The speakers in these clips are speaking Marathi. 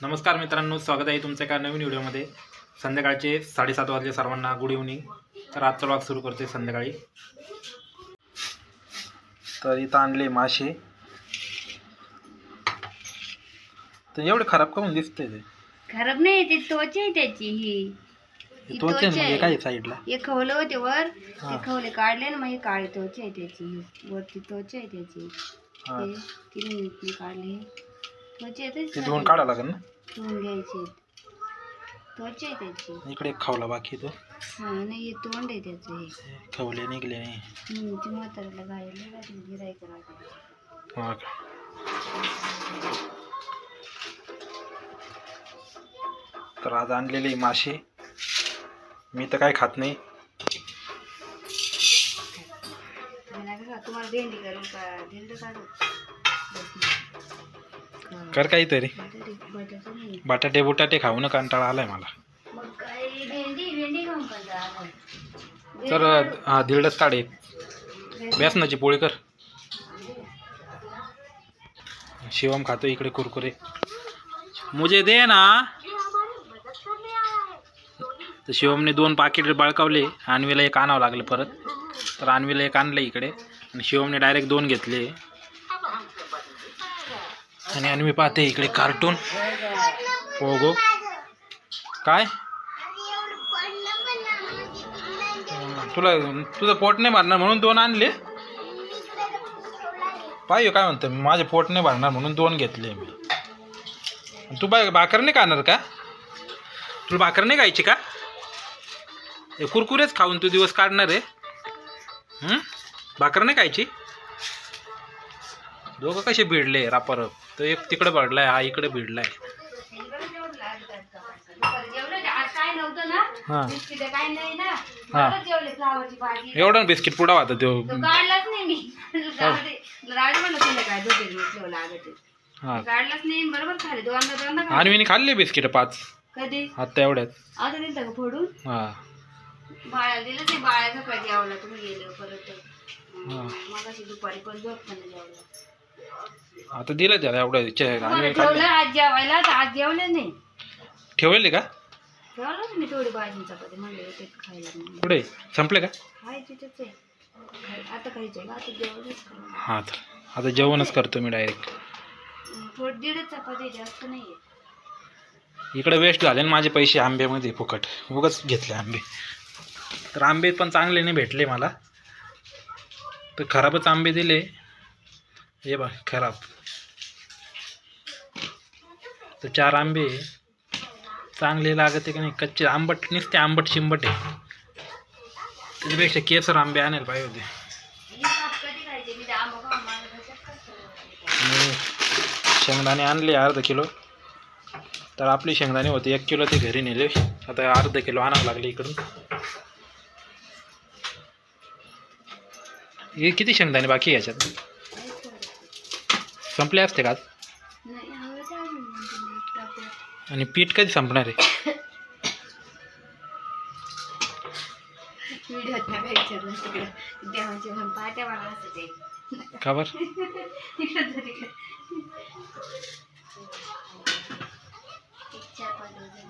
नमस्कार मित्रांनो स्वागत आहे तुमच्या एका नवीन व्हिडिओमध्ये. संध्याकाळचे साडेसात वाजले सर्वांना गुड इव्हनिंग तर आजचा भाग सुरू करते संध्याकाळी. तर इथं आणले मासे. तर एवढे खराब काऊन दिसतंय ते. खराब नाही ते त्वचा आहे त्याची ही. आहे त्वचा ना, आहे. काय साईडला? हे खवलं होते वर हा. खवले काढले ना मग हे काळी त्वचा आहे त्याची. वरती त्वचा आहे त्याची. ते काढले. ते धुवून काढा लागेल ना? धुवून घ्यायचे. त्वचा आहे त्याची. इकडे एक खावला बाकी तो. हा नाही हे तोंड आहे त्याचं हे. खवले निघले नाही. हम्म, ती म्हाताऱ्याला गायला गिरायक राहते हा का. तर आज आणलेले मासे. मी तर काय खात नाही. तुम्हाला भेंडी का काढू कर काहीतरी. बटाटे बटाटे खाऊन कंटाळा आलाय मला. तर हा दीडच काढ एक. बेसनाची पोळी कर. शिवम खातो इकडे कुरकुरे. मुझे दे ना. तर शिवमने दोन पाकिट बाळकावले. आणवीला एक आणावं लागलं परत. तर आणवीला एक आणलं इकडे. आणि शिवमने डायरेक्ट दोन घेतले. आणि आणि मी पाहते इकडे कार्टून. पोगो काय? तुला तुझं पोट नाही भरणार म्हणून दोन आणले? पाहिजे काय म्हणतं मी माझे पोट नाही भरणार म्हणून दोन घेतले मी. तू बाय भाकर नाही खाणार का? तुला भाकर नाही खायची का? हे कुरकुरेच खाऊन तू दिवस काढणार आहे. भाकर नाही खायची? दोघं कसे भिडले रापर तो एक तिकडे भरलाय हा इकडे भिडलाय. जेवलं काय हां. काय हा. जेवले एवढा बिस्किट पुडा होता तो काढलाच नाही मी. राज म्हणलं तुला काय झोपेल म्हटलं लागत हा. काढलाच नाही बरोबर खाले दोनदा दोनदा खाल्ले. आणि मी खाल्ले बिस्किट पाच. कधी? आता एवढ्यात. आता दिलं का फोडून? हा. बाळा दिलं ते बाळाचं पाहिजे आवडला तुम्ही गेले परत. हा. मग दुपारी पण झोप पण जेवलं. आता दिलं त्याला एवढं आणि ठेवलं खाल्ले. आज जेवायला? तर आज जेवलं नाही. ठेवले का? ठेवलं मी थोडी भाजी चपाती. म्हणले होते खायला म्हणून. पुढे संपले का? हाय तिथंच आहे. खाय- आता खायचं का? आता जेवणच करू. हा तर. आता जेवणच करतो मी डायरेक्ट थोडी दीडच चपाती जास्त नाहीये. इकडे वेस्ट झाले ना माझे पैसे आंब्यामध्ये फुकट. उगाच घेतले आंबे. तर आंबे पण चांगले नाही भेटले मला. तर खराबच आंबे दिले. हे बघ खराब. तर चार आंबे चांगले लागते की नाही? कच्चे आंबट निसते आंबट शिंबट आहे. त्याच्यापेक्षा केसर आंबे आणायला पाहिजे होते. शेंगदाणे आणले अर्धा किलो. तर आपली शेंगदाणे होते एक किलो ते घरी नेले. आता अर्धा किलो आणावं लागले इकडून. हे किती शेंगदाणे बाकी याच्यात? संपले असते का आज? आणि पीठ कधी संपणार आहे? व्हिडिओत नाही काय विचारलं तिकडं देवाचे म्हणून पाट्या मला असं ते का बरं तिकडं जा तिकडं. एक चार पाच दिवस झाले.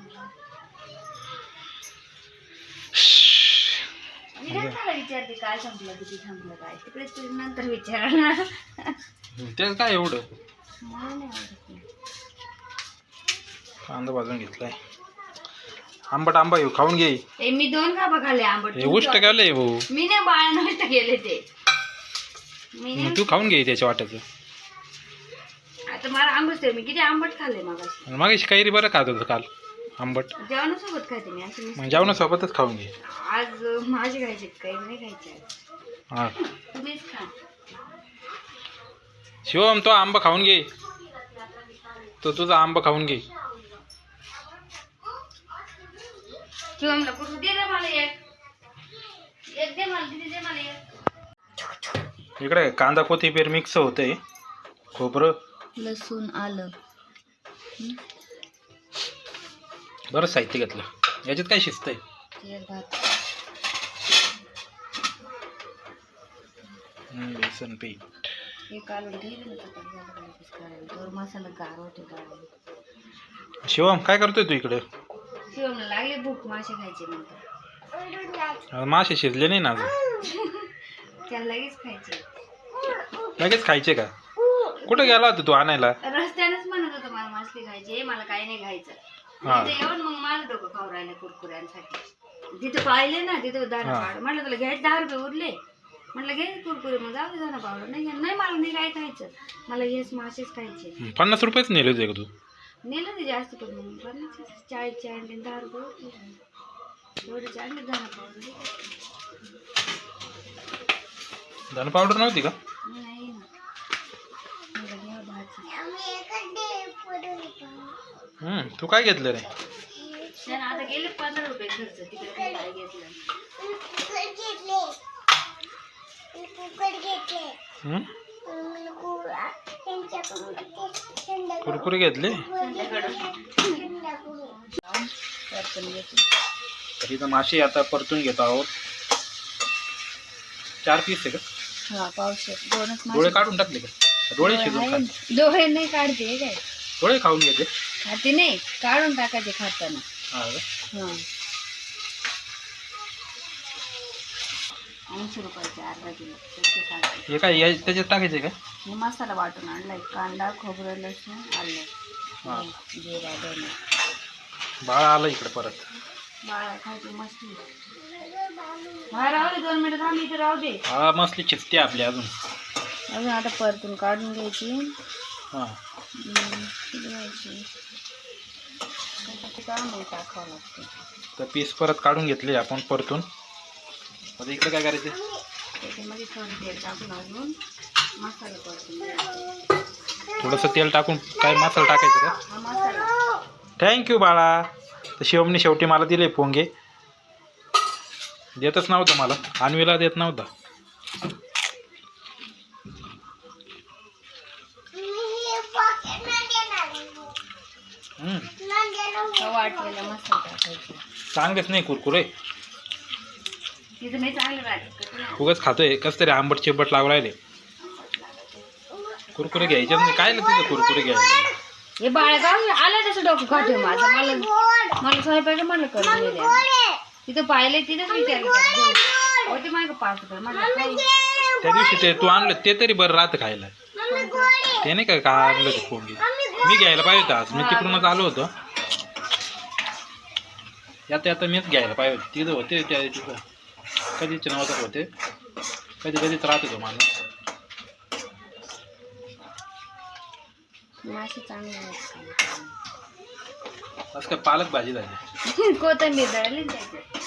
मी काय विचारते काय संपलं किती संपलं काय. तिकडे तू नंतर विचारणार. ते काय एवढं? मला नाही आवडत नाही. कांदा भाजून घेतलाय. आंबट आंबा येऊ खाऊन घे. ए, मी दोन खापा खाल्ले आंबट? हे तू उष्ट केलंय भाऊ. मी नाही बाळ नष्ट केले ते. मी नाही मग तू खाऊन घे त्याच्या वाट्याचं. आता मला आंबट मी किती आंबट खाल्ले मागाशी. आणि मग कैरी बरं खात होतं काल. आंबट. जेवणासोबत खाते मी असं जेवणासोबतच खाऊन घे. आज माझे खायचे काही नाही खायचे आज. हा. तुम्हीच खा. शिवम तो आंबा खाऊन घे. तो तुझा आंबा खाऊन घे. शिवमला कुठं दे ना मला एक. एक दे मला दिदी दे मला एक. इकडे कांदा कोथिंबीर मिक्स होते. खोबरं. लसूण आलं. बरंच साहित्य घेतलं. याच्यात काय भात. हम्म, बेसन पीठ. शिवम काय करतोय तू इकडे? लागले भूक मासे खायचे मासे शिजले नाही ना अजून? लगेच खायचे. लगेच खायचे का? कुठे गेला होता तू आणायला? रस्त्यानेच म्हणत होतं मला मासली खायची मला काही नाही हा. तिथे येऊन मग माझं डोकं खाऊ राहिलं कुरकुऱ्यांसाठी. तिथं पाहिले ना तिथं दाना हा. पावडर म्हटलं तुला घ्यायचे दहा रुपये उरले. म्हटलं घे कुरकुरे मग जाऊ दे दाना पावडर. नाही नाही मला नाही काय खायचं. मला हेच मासेच खायचे. पन्नास रुपयेच नेले होते का तू? नेलं ते जास्त पण मग पन्नास चाळीसचे आणले दहा रुपये उरले. एवढे आणले पावडर. धन पावडर नव्हती का? नाही ना. घ्या दहाची हं, तू काय घेतलं रे? त्यानं आता गेले पंधरा रुपये खर्च. तिकडे काही काय घेतलं हं? कुरकुरे घेतले? तर इथं मासे आता परतून घेतो आहोत. चार पीस आहे का? हा पावशे दोनच डोळे मासे काढून टाकले का? डोळे शिजून आहे खा ना. डोळे नाही काढते काय? डोळे खाऊन घेते खाते नाही काढून टाकायचे खाताना. हा का? हा. ऐंशी रुपयाचे अर्धा किलो त्याचे सांगते. हे काय या- त्याच्यात टाकायचे का? मी मसाला वाटून आणलाय कांदा खोबरं लसूण आलं. हा. जिरा धने बाळा आलं इकडे परत. बाळा खायची मस्ती. हा राहू दे दोन मिनिटं थांब इथे राहू दे. हा मसली चिचते आपली अजून. अजून आता परतून काढून घ्यायची. हा. मग टाकावं लागते. तर पीस परत काढून घेतले आपण परतून. आता इकडे काय करायचे? त्याच्यामध्ये थोडं तेल टाकून अजून मसाला परतून घ्यायचा. थोडंसं तेल टाकून काय मसाला टाकायचं का? मसाला. थँक्यू बाळा. तर शिवमने शेवटी मला दिले पोंगे. देतच नव्हतं मला. अन्वीला देत नव्हता हम्म, तो वाटलेला मसाला टाकायचा चांगलेच नाही कुरकुरे. तिथं नाही चांगलं राहते उगाच खातोय कस तरी आंबट चिंबट लागू राहिले. कुरकुरे घ्यायचेच नाही. काय तिथं कुरकुरे घ्यायचे हे बाळ का आलं तसं डोकं काढते माझं. मला मला स्वयंपाक म्हणलं करून दिले तिथं पाहिले तिथंच विचारलं होते. माझं पाच रुपये त्या दिवशी ते तू आणलं ते तरी बरं राहतं खायला. ते नाही का का आणलं ते पोंगे मी घ्यायला पाहिजे होतं आज. मी तिकडूनच आलो होतो. आता आता मीच घ्यायला पाहिजे होते. तिथं होते त्या तिथं. कधीच नव्हतं होते. कधी कधीच राहत होतो माणूस. मासे चांगले आहेत. आज काय पालक भाजी झाली? कोथिंबीर दळली ना त्याच्यात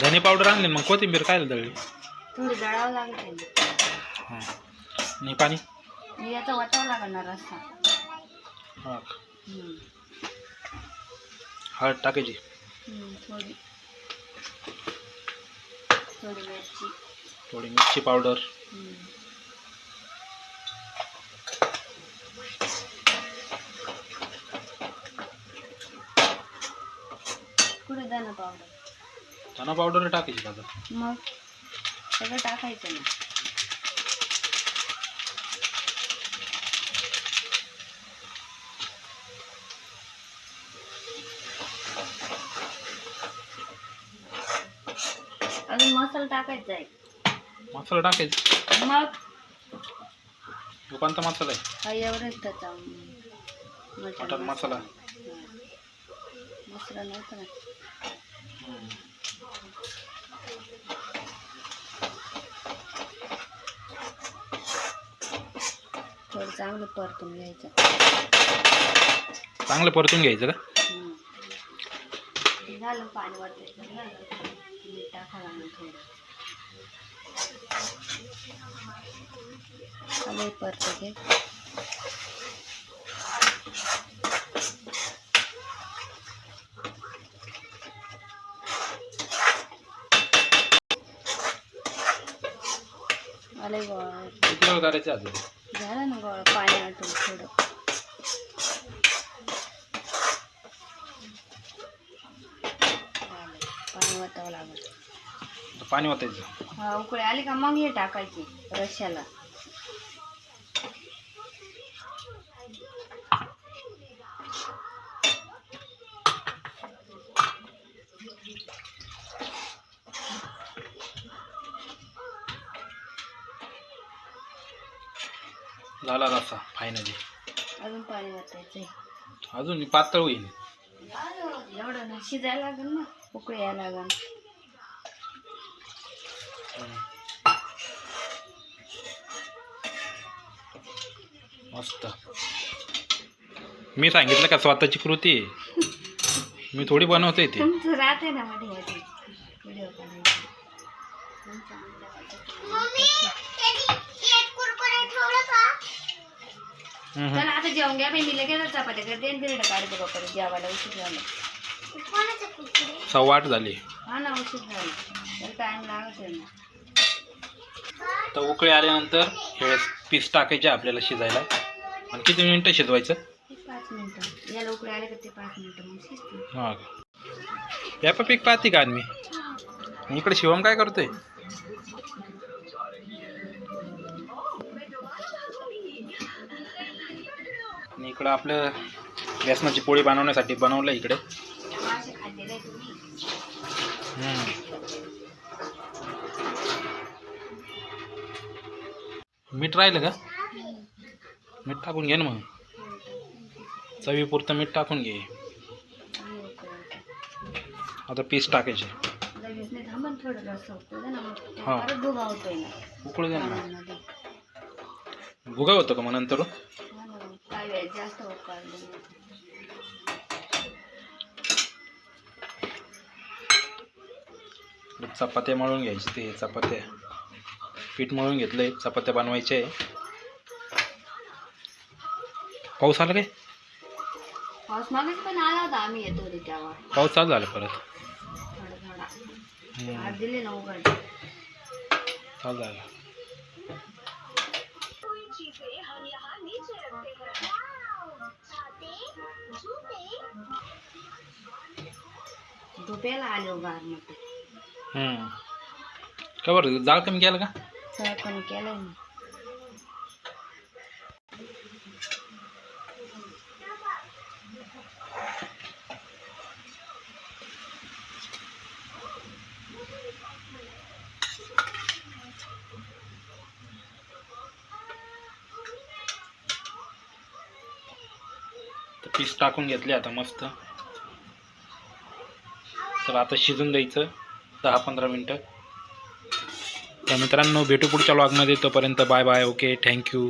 धने पावडर आणली. मग कोथिंबीर काय दळली. थोडी दळावं हां. आणि पाणी? मी याचा वाटावं लागणार रस्ता हां. हम्म. हळद टाकायची. हम्म, थोडी. थोडी मिरची. थोडी मिरची पावडर. हम्म. कुठे दाना पावडर? धना पावडर टाकायची आता? मग? सगळं टाकायचं ना. मसाला टाकायचा आहे. मसाला टाकायचा? मग? कोणता मसाला आहे. हा एवढंच त्याचा मटण मसाला. मसाला. नव्हता ना. थोडं चांगलं परतून घ्यायचं. चांगलं परतून घ्यायचं का? हम्म. झालं पाणी वाटायचं झालं मीठ टाकावं थोडं. आलंय परत अजून? झालं ना गोळा पाणी आटून थोडं. आता पाणी ओतायचं. हा उकळी आली का मग हे टाकायची रश्याला. झाला रसा फायनली अजून पाणी वाटायचं अजून पातळ होईल. एवढं ना शिजायला लागेल ना उकळी यायला लागेल. मस्त. मी सांगितलं का स्वतःची कृती. मी थोडी बनवते ती. तुमचं राहते ना मध्ये मध्ये व्हिडिओ काढायचे आता जेवण घ्या बाई मी लगेच चपात्या करते आणि बिरडं काढते का परत जेवायला. उशीर झाला. सव्वा आठ झाली. हा ना उशीर झाला. तर टाइम लागत आहे ना. तर उकळी आल्यानंतर हे पीस टाकायचे आपल्याला शिजायला. आणि किती मिनिटं शिजवायचं? पाच मिनिटं. याला उकळी आले का ते पाच मिनिटं मग शिजते. हा या पण पीक पाहते का मी इकडे शिवम काय करतोय? आणि इकडं आपलं बेसनाची पोळी बनवण्यासाठी बनवलं इकडे. मासे मीठ राहिलं का? मीठ टाकून घे ना मग. चवीपुरतं मीठ टाकून घे. आता पीस टाकायचे. हा. उकळू दे ना. भुगा होतं का मग नंतर? चपात्या मळून घ्यायचे ते चपात्या. पीठ मळून घेतलंय चपात्या बनवायचे पाऊस आला काय? पाऊस मागेच पण आला होता आम्ही येतो तेव्हा. पाऊस चालू झाला परत. थोडा थोडा हम्म, आज दिले ना उघड. चालू झाला. झोप्याला आले उगारमध्ये हम्म. का बरं जाळ कमी केलं का? सगळं केलंय ना पीस टाकून घेतले आता मस्त. तर आता शिजून द्यायचं. दहा पंधरा मिनटं. तर मित्रांनो भेटू पुढच्या लॉगमध्ये तोपर्यंत बाय बाय ओके थँक्यू